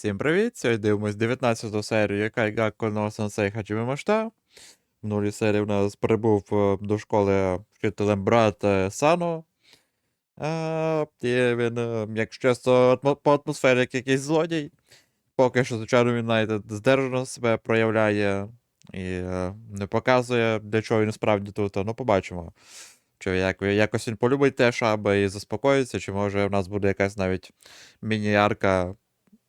Всім привіт! Сьогодні дивимось 19 серію Якай Гакко no Сенсей Хачіме Машта. В минулій серії в нас прибув е, до школи вчителем брат е, Сано. Е, І він, якщо чесно, по атмосфері як якийсь злодій. Поки що, звичайно, він навіть здержано себе проявляє і не показує, для чого він справді тут. Ну, побачимо. Чи як, якось він полюбить те шаби і заспокоїться, чи може в нас буде якась навіть міні-арка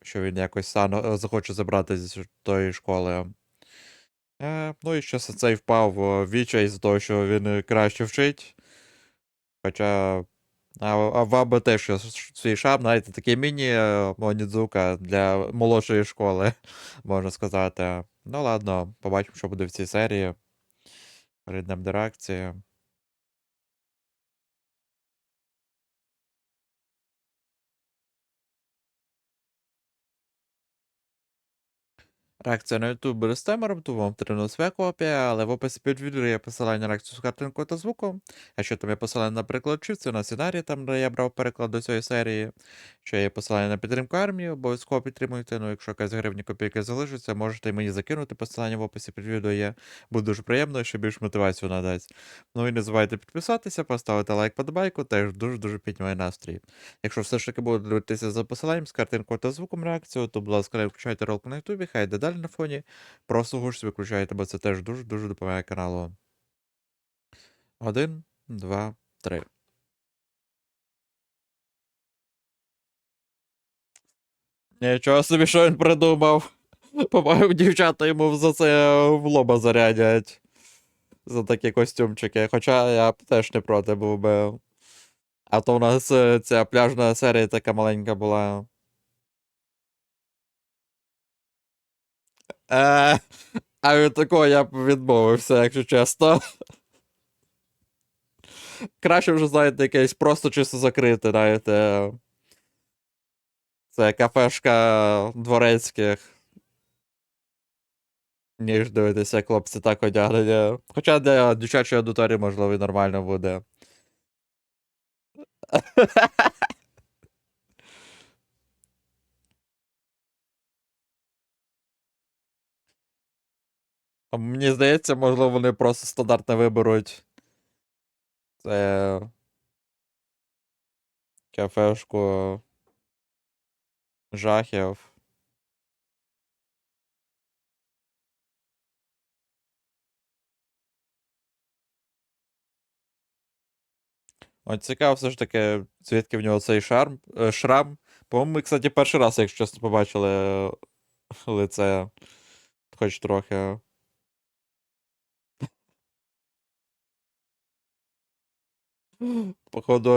що він якось сам е, захоче забрати з тої школи. Е, ну і ще цей впав в вічай з того, що він е, краще вчить. Хоча. А, а в Аби теж свій шап, знаєте, такий міні-монідзука для молодшої школи, можна сказати. Ну ладно, побачимо, що буде в цій серії. Перейдемо до реакції. Реакція на YouTube буде з темером, тому вам потрібна своя копія, але в описі під відео є посилання на реакцію з картинкою та звуком. А що там є посилання на переклад чивців на сценарій, там де я брав переклад до цієї серії. Ще є посилання на підтримку армії, обов'язково підтримуйте. Ну, якщо якась гривні копійки залишиться, можете і мені закинути. Посилання в описі під відео є. Буде дуже приємно, ще більш мотивацію надасть. Ну і не забувайте підписатися, поставити лайк подобайку, теж дуже-дуже піднімає настрій. Якщо все ж таки будете дивитися за посиланням з картинкою та звуком реакцію, то, будь ласка, включайте ролик на Ютубі, хай йде далі на фоні. Просто гуш виключайте, бо це теж дуже-дуже допомагає каналу. Один, два, три. Нічого собі, що він придумав. Побачив, дівчата йому за це в лоба зарядять. За такі костюмчики. Хоча я теж не проти був би. А то у нас е, ця пляжна серія така маленька була. А від такого я б відмовився, якщо чесно. Краще вже, знаєте, якесь просто чисто закрите, знаєте. Це кафешка дворецьких. Ніж дивитися, як хлопці так одягнені. Хоча для дівчачої аудиторії, можливо, і нормально буде. А Мені здається, можливо, вони просто стандартно виберуть. Це. Кафешку. Жахів. От цікаво все ж таки, звідки в нього цей шарм, е, шрам. По-моєму, ми, кстати, перший раз, якщо чесно, побачили е, лице. Хоч трохи. Походу,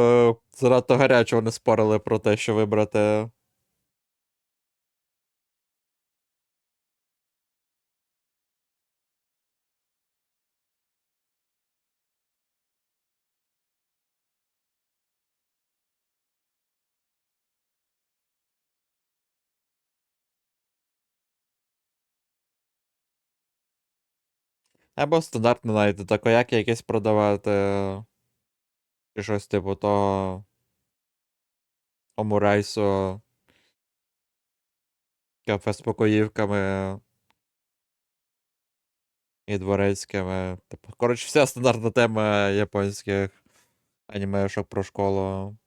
занадто гарячо вони спорили про те, що вибрати. Або стандартно навіть такояки якесь продавати. Чи щось типу то. Омурайсо. Кафе з покоївками. І дворецькими. Типу, коротше, вся стандартна тема японських анімешок про школу.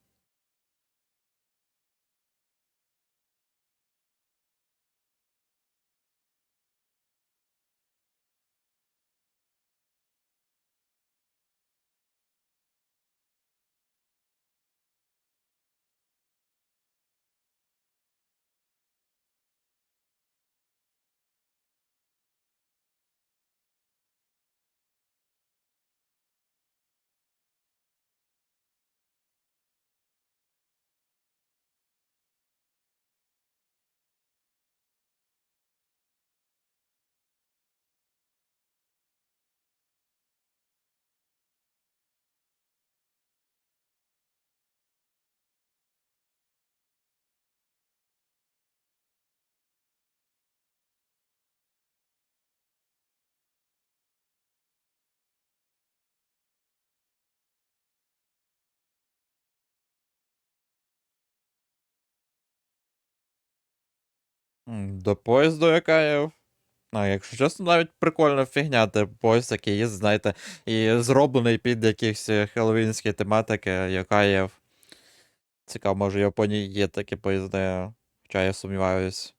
До поїзду яка є. А, якщо чесно, навіть прикольна фігня, де поїзд такий є, знаєте, і зроблений під якісь е, хеллоуінські тематики, яка є. Цікаво, може в Японії є такі поїзди, хоча я сумніваюсь.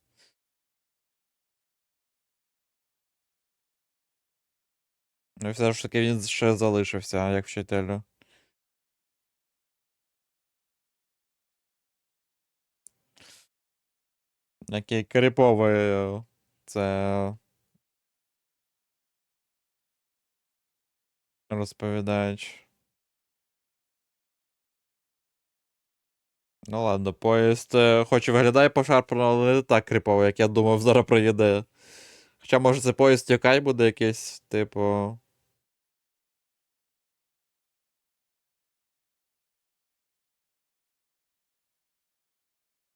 Ну, все ж таки він ще залишився, як вчителю. Який криповий е, це розповідач. Ну ладно, поїзд, е, хоч і виглядає пошарпано, але не так крипово, як я думав, зараз проїде. Хоча, може, це поїзд Йокай буде якийсь, типу.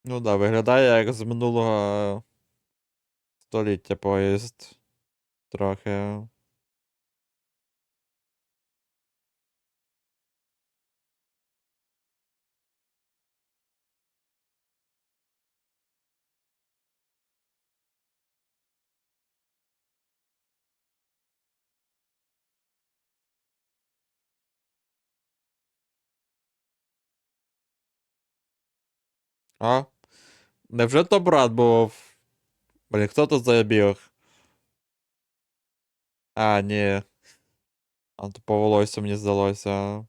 Ну да, виглядає як з минулого століття поїзд. Трохи. А? Невже то брат був? Блін, хто тут забіг? А, ні. А то по волосю мені здалося.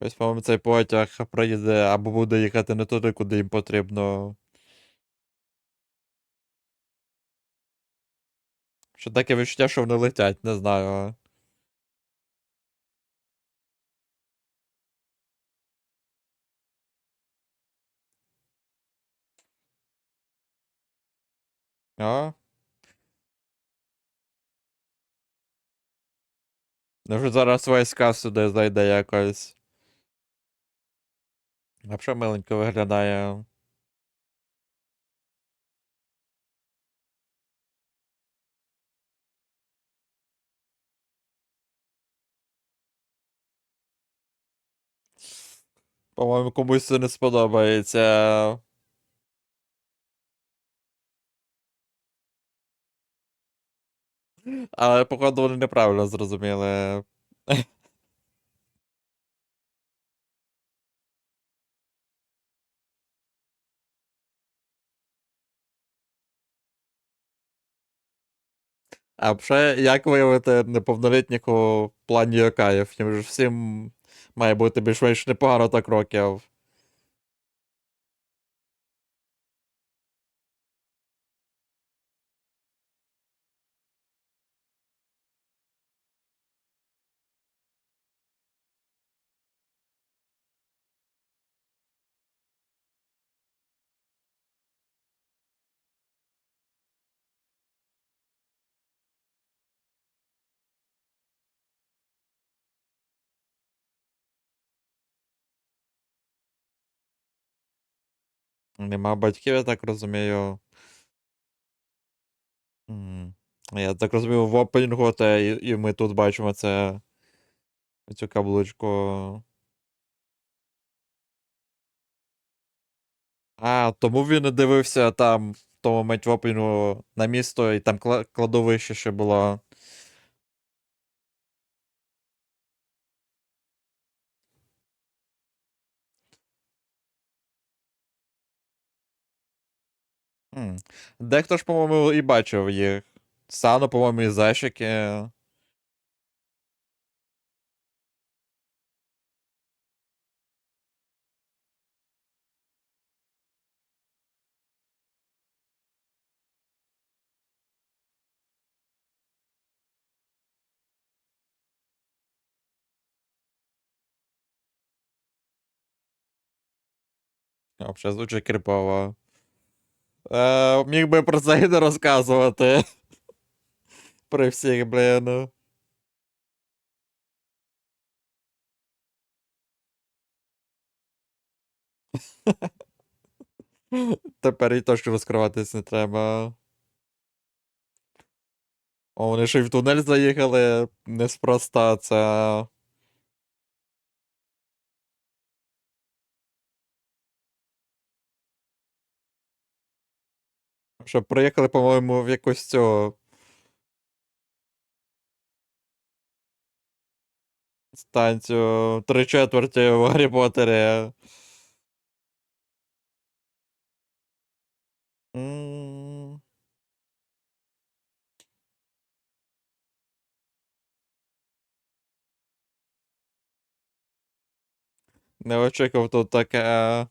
Ось, по-моєму, цей потяг проїде або буде їхати не туди, куди їм потрібно. Що таке відчуття, що вони летять, не знаю. А? Невже зараз війська сюди зайде якось. А що миленько виглядає. По-моєму, комусь це не сподобається. Але, походу, вони неправильно зрозуміли. А взагалі, як виявити неповнолітнього в плані Йокаїв? Їм ж всім має бути більш-менш непогано так років. Нема батьків, я так розумію. Я так розумію, в опенінгу, та і, і ми тут бачимо це. Цю каблучку. А, тому він не дивився там в тому момент в опенінгу на місто, і там кла- кладовище ще було. М. Дехто ж, по-моєму, і бачив їх. Сано, по-моєму, і зайчики. Взагалі звучить. Е, міг би про це і не розказувати. При всіх, блін. Тепер і точно розкриватись не треба. О, вони ще й в тунель заїхали неспроста, це. Що приїхали, по-моєму, в якусь цього. Станцію три четверті в Гаррі Поттері. Не очікував тут таке.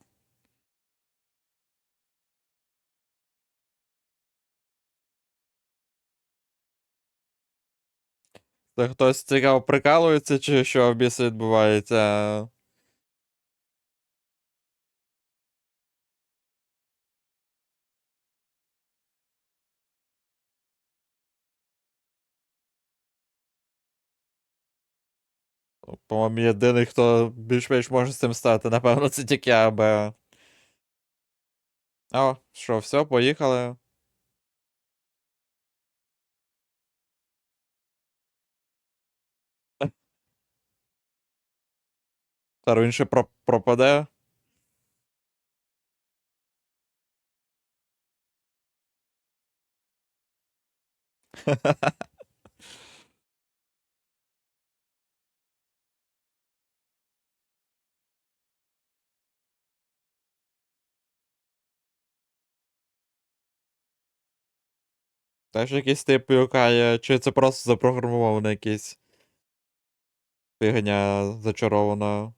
Це хтось цікаво прикалується, чи що в біси відбувається? По-моєму, єдиний, хто більш-менш може з цим стати, напевно, це тільки бо. О, що, все, поїхали. Зараз він ще про- пропаде. Теж якийсь тип юкає, чи це просто запрограмовано якийсь фігня зачарована.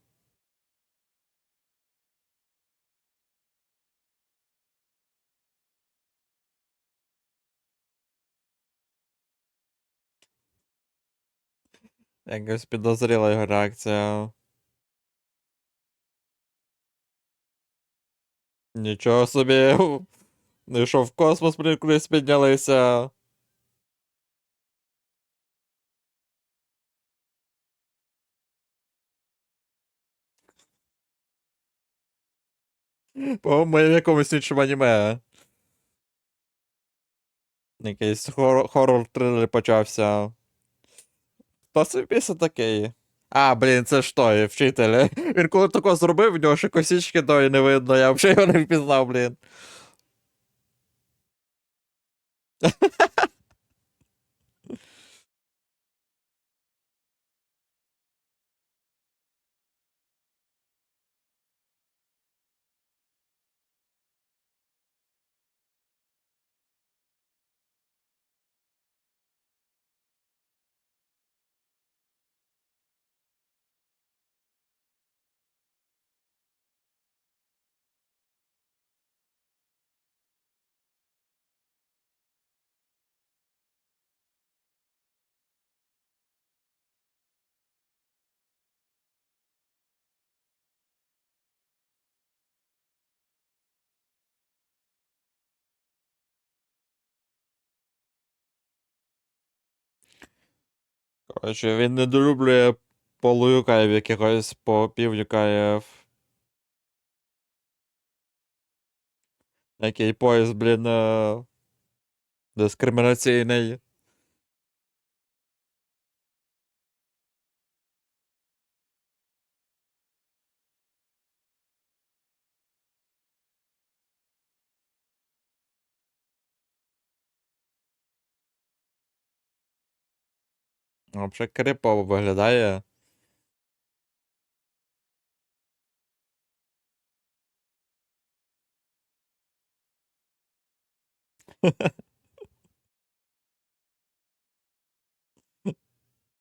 Якось підозріла його реакція. Нічого собі. Ну що, в космос кудись піднялися. По-моєму, в якомусь іншому аніме. Якийсь хор- хоррор трилер почався. Це після такий? А, блін, це ж той, вчитель. Він коли тако зробив, в нього ще косічки тої не видно, я взагалі його не впізнав, блін. Коротше, він недолюблює полуюкаїв якихось по півюкаїв. Який поїзд, блін, е, дискримінаційний. Взагалі крипово виглядає.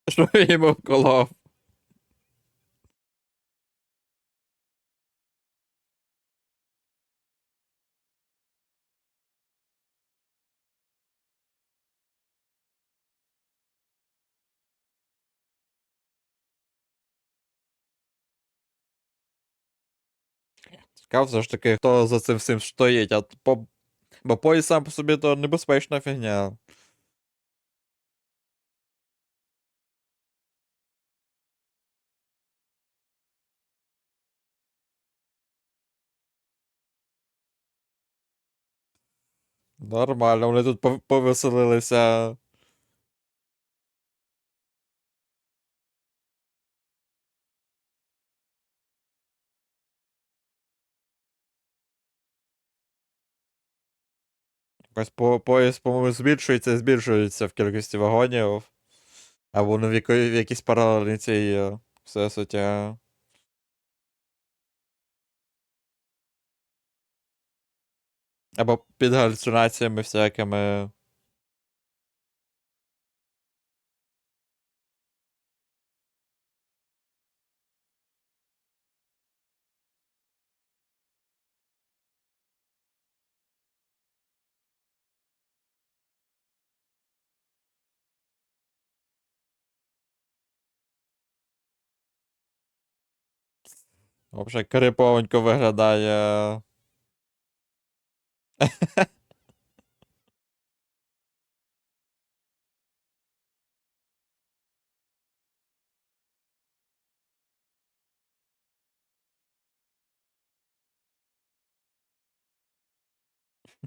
Що йому вколов? Цікаво все ж таки, хто за цим всім стоїть, а по... бо поїзд сам по собі то небезпечна фігня. Нормально, вони тут пов- повеселилися. Якось по, поїзд, по-моєму, збільшується збільшується в кількості вагонів. Або ну в, яко- в якійсь паралельній цій е, всесвіті. Або під галюцинаціями всякими. Взагалі криповенько виглядає.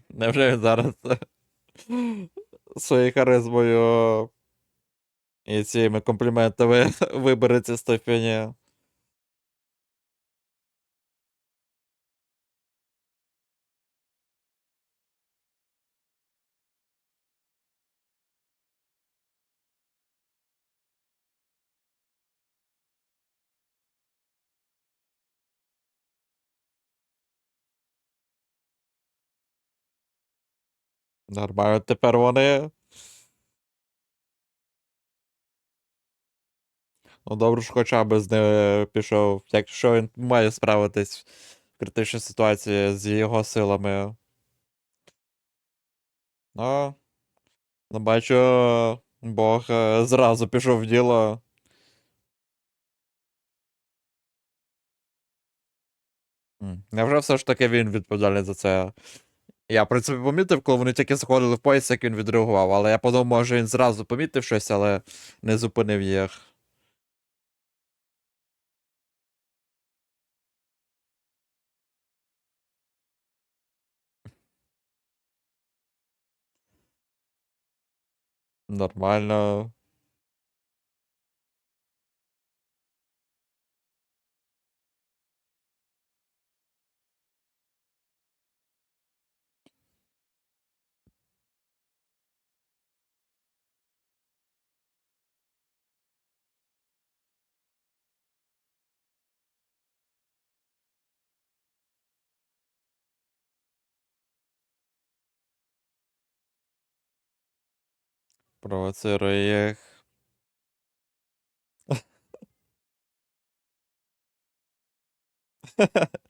Невже він зараз своєю харизмою і цими компліментами вибере ці ступені? Нормально, тепер вони. Ну, добре, що хоча б з ним пішов. Якщо він має справитись в критичній ситуації з його силами. Ну, ну бачу, Бог е, зразу пішов в діло. Невже все ж таки він відповідальний за це? Я, в принципі, помітив, коли вони тільки заходили в поїзд, як він відреагував, але я подумав, може він зразу помітив щось, але не зупинив їх. Нормально. Провоцирує їх.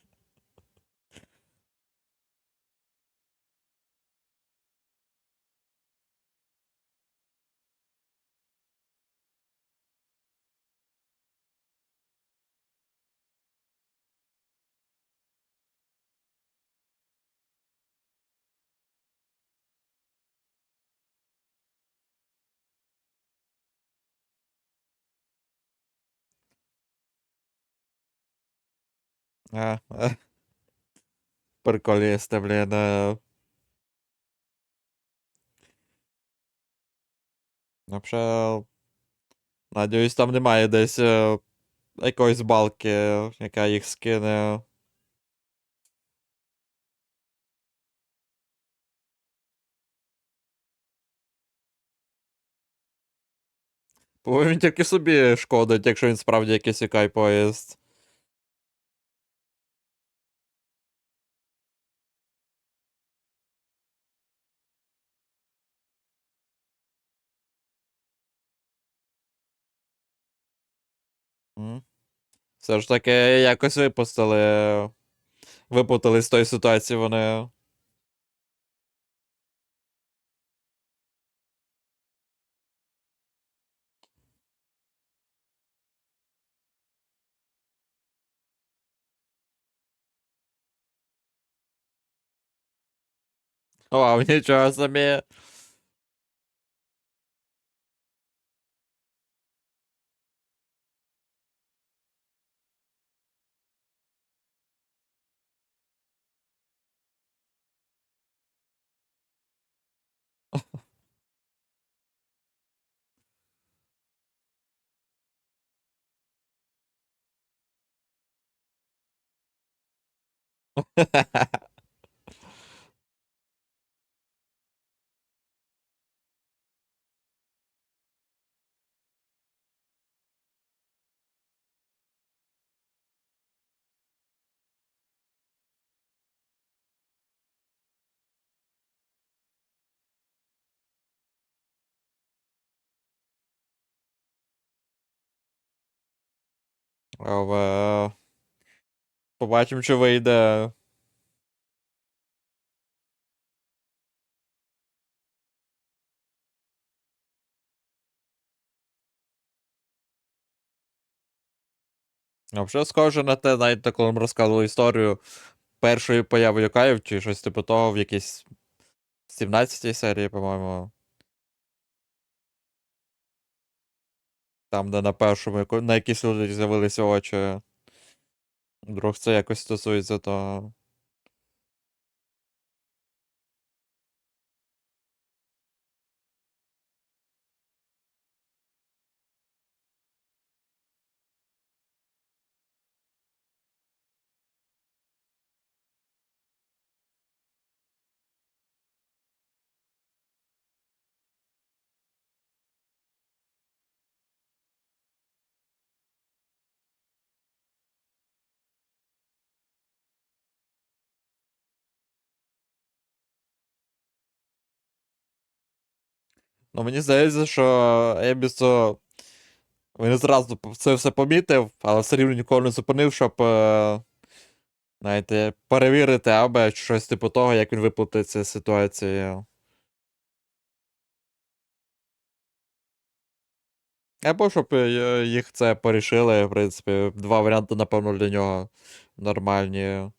А, а. Приколісти, блін. е. Вообще, надіюсь, там немає десь е, якоїсь балки, яка їх скине. Бо він тільки собі шкодить, якщо він справді якийсь якай поїзд. Все ж таки якось випустили. Випутали з тої ситуації вони. Вау, нічого собі. oh well. Побачимо, чи вийде. А вже схоже на те, навіть коли ми розказували історію першої появи Юкаїв, чи щось типу того в якійсь 17 серії, по-моєму. Там, де на першому, на якісь люди з'явилися очі. Вдруг це якось стосується того. Ну, мені здається, що Ебісо. Він зразу це все помітив, але все рівно ніколи не зупинив, щоб. е, Знаєте, перевірити, або щось типу того, як він виплутається з ситуації. Або щоб е, їх це порішили, в принципі, два варіанти, напевно, для нього нормальні.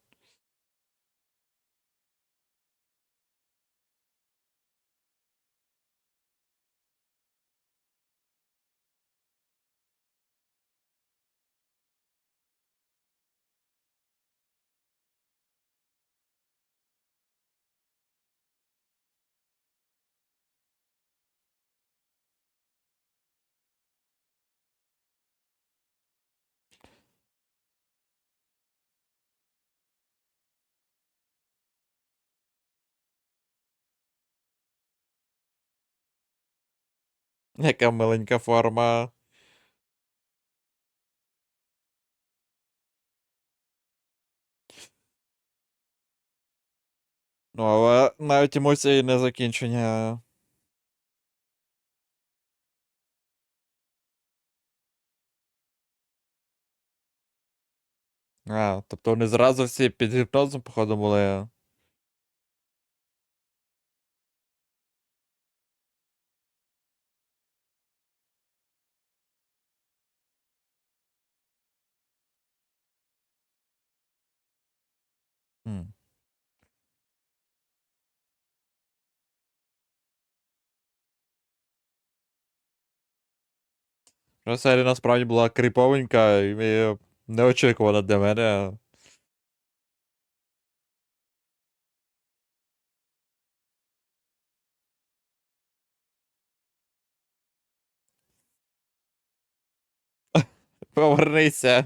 Яка миленька форма. Ну, але навіть емоції не закінчення. А, тобто вони зразу всі під гіпнозом, походу, були. Що серія насправді була криповенька і неочікувана для мене. Повернися.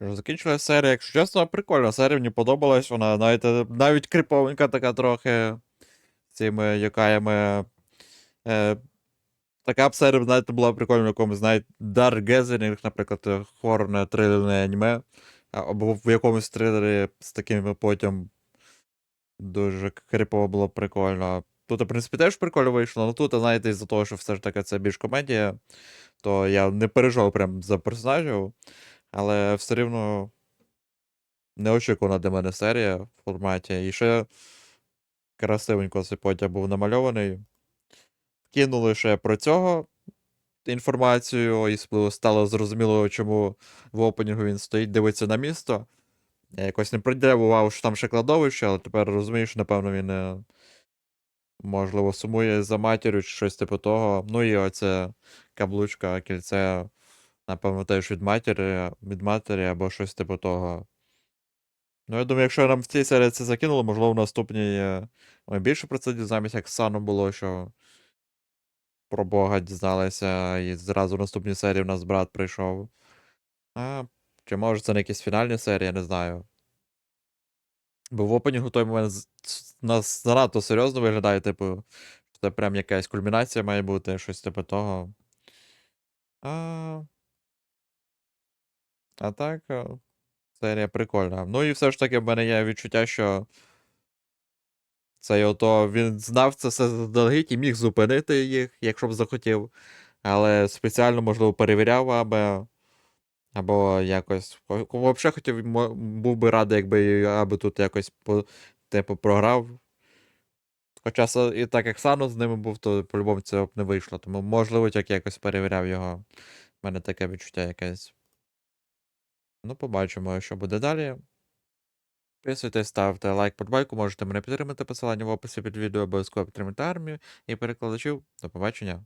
Закінчилася серія, якщо чесно, прикольна серія, мені подобалась вона, навіть, навіть кріповенька така трохи з цими якаями. Е, Така б серія, знаєте, була прикольна в якомусь, знаєте, Dark Gathering, наприклад, е, хорне трилерне аніме, або в якомусь трилері з таким потім. Дуже крипово було прикольно. Тут, в принципі, теж прикольно вийшло, але тут, знаєте, із-за того, що все ж таки це більш комедія, то я не переживав прям за персонажів, але все рівно неочікувана для мене серія в форматі. І ще красивенько цей потяг був намальований. Кинули ще про цього інформацію, і стало зрозуміло, чому в опенінгу він стоїть, дивиться на місто. Я якось не приділяв увагу, що там ще кладовище, але тепер розумію, що, напевно, він е, можливо сумує за матір'ю чи щось типу того. Ну і оце каблучка, кільце, напевно, теж від матері, від матері або щось типу того. Ну, я думаю, якщо нам в цій серії це закинуло, можливо, в наступній е, ми більше про це дізнаємося, як з Саном було, що про Бога дізналися, і зразу в наступній серії в нас брат прийшов. А, чи може це не якісь фінальні серії, я не знаю. Бо в опенінгу той момент нас занадто серйозно виглядає, типу, що це прям якась кульмінація має бути, щось типу того. А, а так, е, серія прикольна. Ну і все ж таки в мене є відчуття, що цей ото він знав це все заздалегідь і міг зупинити їх, якщо б захотів. Але спеціально, можливо, перевіряв, аби. Або якось. Взагалі хотів, був би радий, якби аби тут якось типу, програв. Хоча і так як Сано з ними був, то по-любому цього б не вийшло. Тому, можливо, тільки якось перевіряв його. У мене таке відчуття якесь. Ну, побачимо, що буде далі. Підписуйтесь, ставте лайк, подбайку, можете мене підтримати посилання в описі під відео, обов'язково підтримати армію і перекладачів. До побачення.